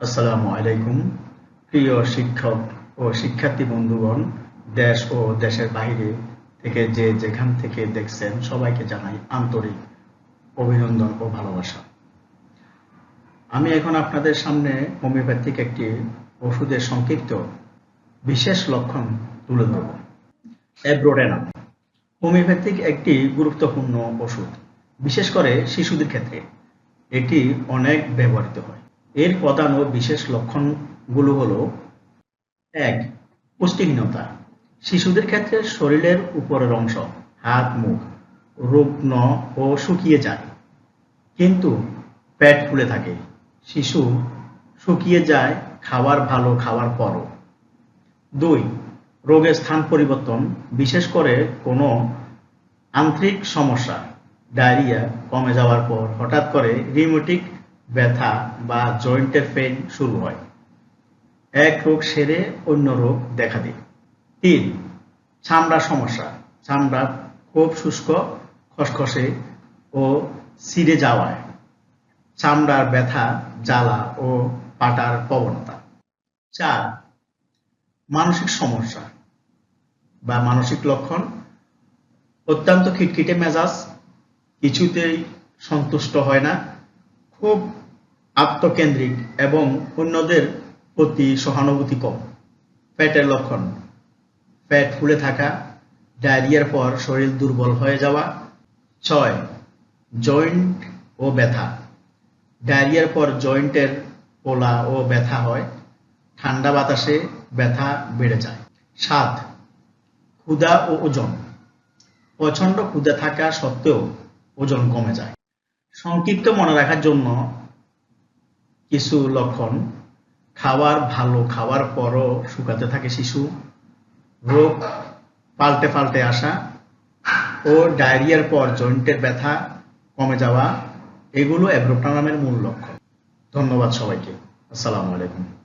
আসসালামু আলাইকুম, প্রিয় শিক্ষক ও শিক্ষার্থী বন্ধুগণ, দেশ ও দেশের বাইরে থেকে যে যেখান থেকে দেখছেন, সবাইকে জানাই আন্তরিক অভিনন্দন ও ভালোবাসা। আমি এখন আপনাদের সামনে হোমিওপ্যাথিক একটি ওষুধের সংক্ষিপ্ত বিশেষ লক্ষণ তুলে ধরব। অ্যাব্রোডেনা হোমিওপ্যাথিক একটি গুরুত্বপূর্ণ ওষুধ, বিশেষ করে শিশুদের ক্ষেত্রে। এটি অনেক ব্যবহৃত হয়। এর প্রধান ও বিশেষ লক্ষণগুলো হলো, এক, পুষ্টিহীনতা। শিশুদের ক্ষেত্রে শরীরের উপরের অংশ, হাত, মুখ রুগ্ন ও শুকিয়ে যায়। কিন্তু পেট ফুলে থাকে। শিশু শুকিয়ে যায়, খাবার ভালো খাওয়ার পরও। দুই রোগের স্থান পরিবর্তন, বিশেষ করে কোনো আন্তরিক সমস্যা, ডায়রিয়া কমে যাওয়ার পর হঠাৎ করে রিমোটিক ব্যথা বা জয়েন্টের পেইন শুরু হয়। এক রোগ সেরে অন্য রোগ দেখা দেয়। তিন চামড়ার সমস্যা। চামড়া খুব শুষ্ক, খসখসে ও ছিঁড়ে যাওয়ায়। চামড়ার ব্যথা, জ্বালা ও পাটার প্রবণতা। চার, মানসিক সমস্যা বা মানসিক লক্ষণ। অত্যন্ত খিটখিটে মেজাজ, কিছুতেই সন্তুষ্ট হয় না। খুব আত্মকেন্দ্রিক এবং অন্যদের প্রতি সহানুভূতি কম। পেটের লক্ষণ। পেট ফুলে থাকা, ডায়রিয়ার পর শরীর দুর্বল হয়ে যাওয়া। ছয়, জয়েন্ট ও ব্যথা। ডায়রিয়ার পর জয়েন্টের পোলা ও ব্যথা হয়। ঠান্ডা বাতাসে ব্যথা বেড়ে যায়। সাত, ক্ষুধা ও ওজন। প্রচণ্ড ক্ষুধা থাকা সত্ত্বেও ওজন কমে যায়। সংক্ষিপ্ত মনে রাখার জন্য কিছু লক্ষণ, খাওয়ার ভালো, খাওয়ার পরও শুকাতে থাকে শিশু, রোগ, পাল্টে পাল্টে আসা ও ডায়রিয়ার পর জয়েন্টের ব্যথা, কমে যাওয়া, এগুলো অ্যাব্রোপ্টানামের মূল লক্ষণ। ধন্যবাদ সবাইকে। আসসালামু আলাইকুম।